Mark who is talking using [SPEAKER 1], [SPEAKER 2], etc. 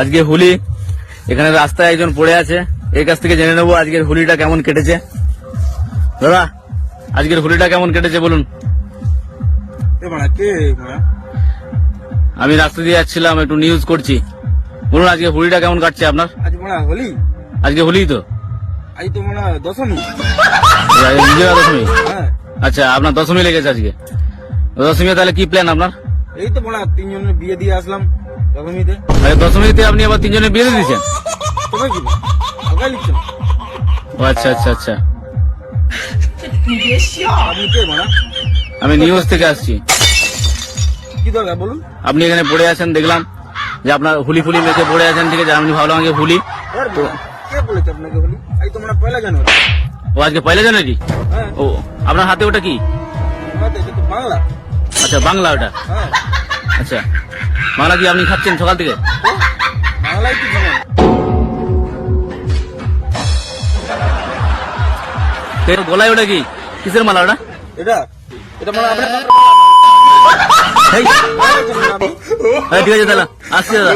[SPEAKER 1] আজকে হোলি। এখানে রাস্তায় একজন পড়ে আছে। এর কাছ থেকে জেনে নেব আজকের হোলিটা কেমন কেটেছে। দাদা আজকের হোলিটা কেমন কেটেছে বলুন। আমি রাস্তা দিয়ে যাচ্ছিলাম একটু নিউজ করছি। বলুন আজকে হোলিটা কেমন কাটছে আপনার?
[SPEAKER 2] হোলি।
[SPEAKER 1] আজকে হোলি তো?
[SPEAKER 2] দশমী।
[SPEAKER 1] বিজয়া দশমী?
[SPEAKER 2] হ্যাঁ।
[SPEAKER 1] আচ্ছা আপনার দশমী লেগেছে আজকে। দশমী তাহলে কি প্ল্যান আপনার?
[SPEAKER 2] এই তো তিনজনের বিয়ে দিয়ে আসলাম। দশমীতে?
[SPEAKER 1] দশমীতে আপনি আবার তিনজনে বিয়ে দিয়েছেন? আচ্ছা আচ্ছা আচ্ছা।
[SPEAKER 2] আপনি
[SPEAKER 1] আমি নিউজ থেকে আসছি।
[SPEAKER 2] কি দরকার বলুন?
[SPEAKER 1] আপনি এখানে পড়ে আছেন দেখলাম যে আপনার হুলি ফুলি মেখে পড়ে আছেন ঠিক আছে? আমি ভাবলাম আগে হুলি।
[SPEAKER 2] এর কে বলেছে আপনাকে হোলি? আজ তো পয়লা জানুয়ারি।
[SPEAKER 1] ও আজকে পয়লা জানুয়ারি?
[SPEAKER 2] হ্যাঁ।
[SPEAKER 1] ও আপনার হাতে ওটা কি?
[SPEAKER 2] বাংলা।
[SPEAKER 1] আচ্ছা বাংলা ওটা।
[SPEAKER 2] হ্যাঁ।
[SPEAKER 1] আচ্ছা। বাংলা কি আপনি খাচ্ছেন সকাল থেকে?
[SPEAKER 2] বাংলায় কি
[SPEAKER 1] গলায় ওটা কি? কিসের মালা ওটা?
[SPEAKER 2] এটা? এটা আপনার
[SPEAKER 1] ঠিক আছে দাদা আসছি দাদা।